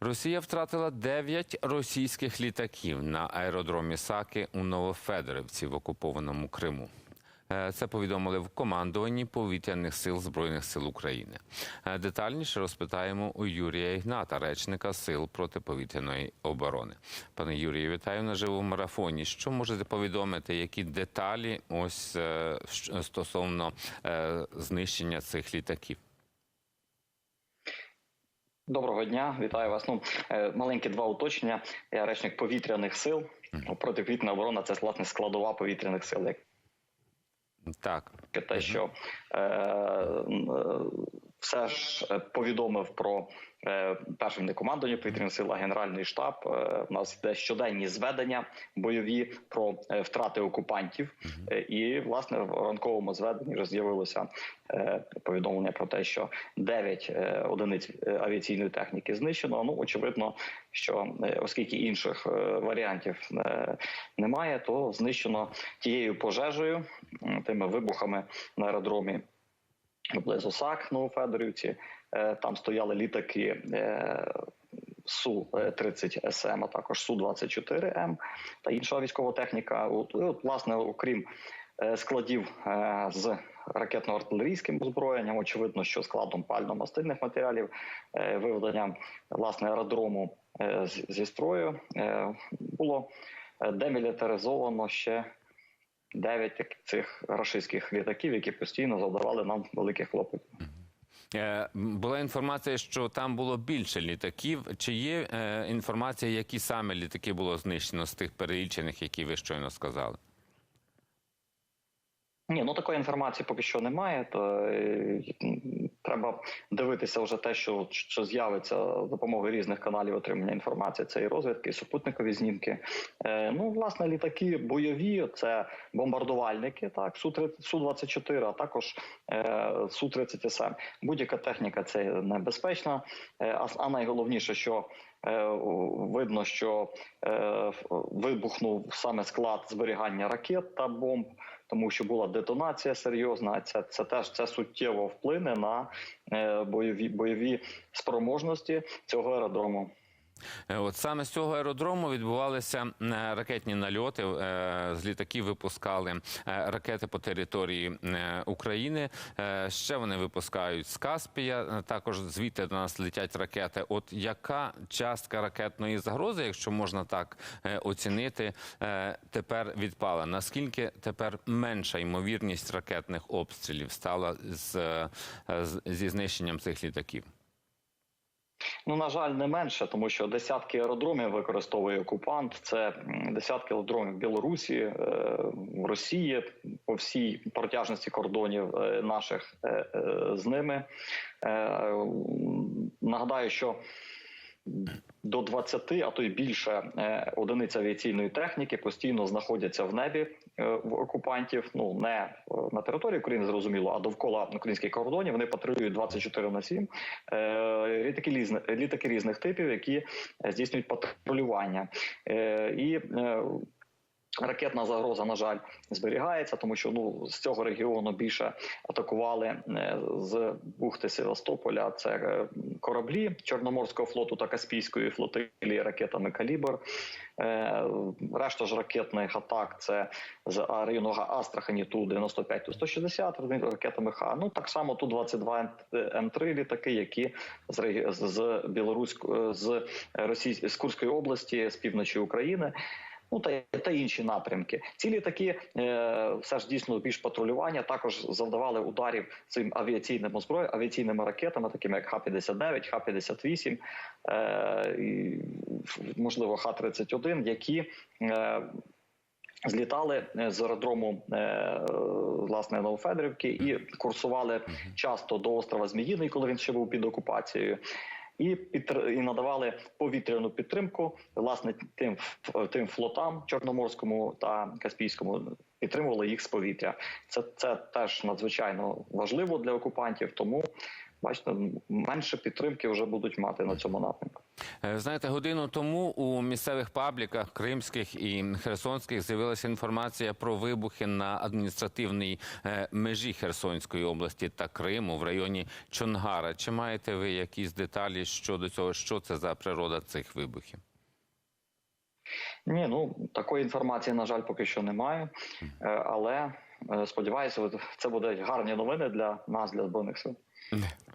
Росія втратила 9 російських літаків на аеродромі Саки у Новофедорівці в окупованому Криму. Е, Це повідомили в командуванні повітряних сил збройних сил України. Е, Детальніше розпитаємо у Юрія Ігната, речника сил протиповітряної оборони. Пане Юрію, вітаю на живому марафоні. Що можете повідомити? Які деталі ось е, стосовно знищення цих літаків? Доброго дня, вітаю вас. Ну е, маленькі два уточнення. Я речник повітряних сил. Протиповітряна оборона це власне складова повітряних сил. Так. те, що е, е, все ж е, повідомив про е, першим не командування повітряних сил, а генеральний штаб. Е, у нас йде щоденні зведення бойові про е, втрати окупантів. Е, і власне в ранковому зведенні вже з'явилося е, повідомлення про те, що 9 е, одиниць е, авіаційної техніки знищено. Ну очевидно, що е, оскільки інших е, варіантів е, немає, то знищено тією пожежею, тими вибухами на аеродромі поблизу САК Новофедорівці. Е, Там стояли літаки. е, Су 30 СМ, а також Су 24 М та інша військова техніка. От, от, власне, окрім е, складів е, з ракетно-артилерійським озброєнням, очевидно, що складом пально-мастильних матеріалів, е, виведенням власне аеродрому е, зі строю е, було е, демілітаризовано ще 9 цих рашистських літаків, які постійно завдавали нам великих хлопотів. Е, Була інформація, що там було більше літаків. Чи є е, інформація, які саме літаки було знищено з тих перелічених, які ви щойно сказали? Ні, ну такої інформації поки що немає. То е, треба дивитися вже те, що, що з'явиться за допомогою різних каналів отримання інформації. Це і розвідки, і супутникові знімки. Е, ну, власне, літаки бойові, це бомбардувальники, так, су 24 а також е, су 30 СМ. Будь-яка техніка це небезпечна. Е, а, а найголовніше, що е, видно, що е, вибухнув саме склад зберігання ракет та бомб тому що була детонація серйозна. Це це теж це суттєво вплине на е, бойові бойові спроможності цього аеродрому. Е, От саме з цього аеродрому відбувалися е, ракетні нальоти. Е, З літаків випускали ракети по території України. Ще вони випускають з Каспія. Також звідти до нас летять ракети. От яка частка ракетної загрози, якщо можна так оцінити, тепер відпала? Наскільки тепер менша ймовірність ракетних обстрілів стала з- зі знищенням цих літаків? Ну на жаль, не менше, тому що десятки аеродромів використовує окупант. Це десятки аеродромів Білорусі, е, Росії по всій протяжності кордонів е, наших е, з ними. Нагадаю, що до 20, а то й більше е, одиниць авіаційної техніки постійно знаходяться в небі е, в окупантів. Ну не е, на території України, зрозуміло, а довкола українських кордонів вони патрулюють 24 на 7. Е, Літаки різних літаки різних типів, які здійснюють патрулювання і. Ракетна загроза, на жаль, зберігається, тому що ну з цього регіону більше атакували е, з бухти Севастополя. Це е, кораблі Чорноморського флоту та Каспійської флотилії ракетами Калібр. Е, Решта ж ракетних атак це з району Астрахані ту 95 ту 160 ракетами Х. Ну так само ту 22 М3 літаки, які з- з Білоруської з Російської з Курської області, з півночі України. Ну та, та інші напрямки. Ці літаки е, все ж дійсно більш патрулювання також завдавали ударів цим авіаційним озброєм, авіаційними ракетами, такими як Х-59, Х-58, е, і, можливо, Х-31, які е, Злітали е, з аеродрому е, власне Новофедорівки і курсували часто до острова Зміїний, коли він ще був під окупацією. І підтр- і надавали повітряну підтримку власне тим тим флотам Чорноморському та Каспійському підтримували їх з повітря. Це це теж надзвичайно важливо для окупантів. Тому бачите, менше підтримки вже будуть мати на цьому напрямку. Е, Знаєте, годину тому у місцевих пабліках кримських і херсонських з'явилася інформація про вибухи на адміністративній е, межі Херсонської області та Криму в районі Чонгара. Чи маєте ви якісь деталі щодо цього? Що це за природа цих вибухів? Ні, ну такої інформації, на жаль, поки що немає. Е, Але сподіваюся, це будуть гарні новини для нас, для збройних сил.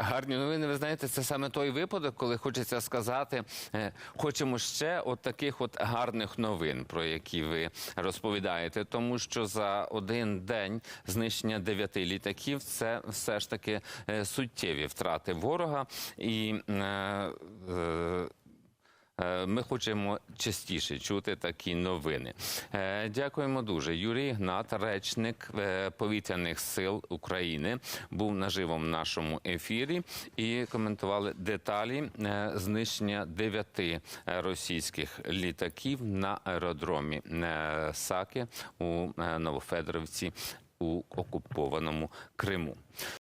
Гарні новини, ви знаєте, це саме той випадок, коли хочеться сказати, е, хочемо ще от таких от гарних новин, про які ви розповідаєте. Тому що за один день знищення дев'яти літаків це все ж таки е, суттєві втрати ворога. І е, е, Ми хочемо частіше чути такі новини. Е, Дякуємо дуже. Юрій Гнат, речник е, повітряних сил України, був наживо в нашому ефірі і коментували деталі е, знищення дев'яти е, російських літаків на аеродромі е, Саки у е, Новофедоровці у окупованому Криму.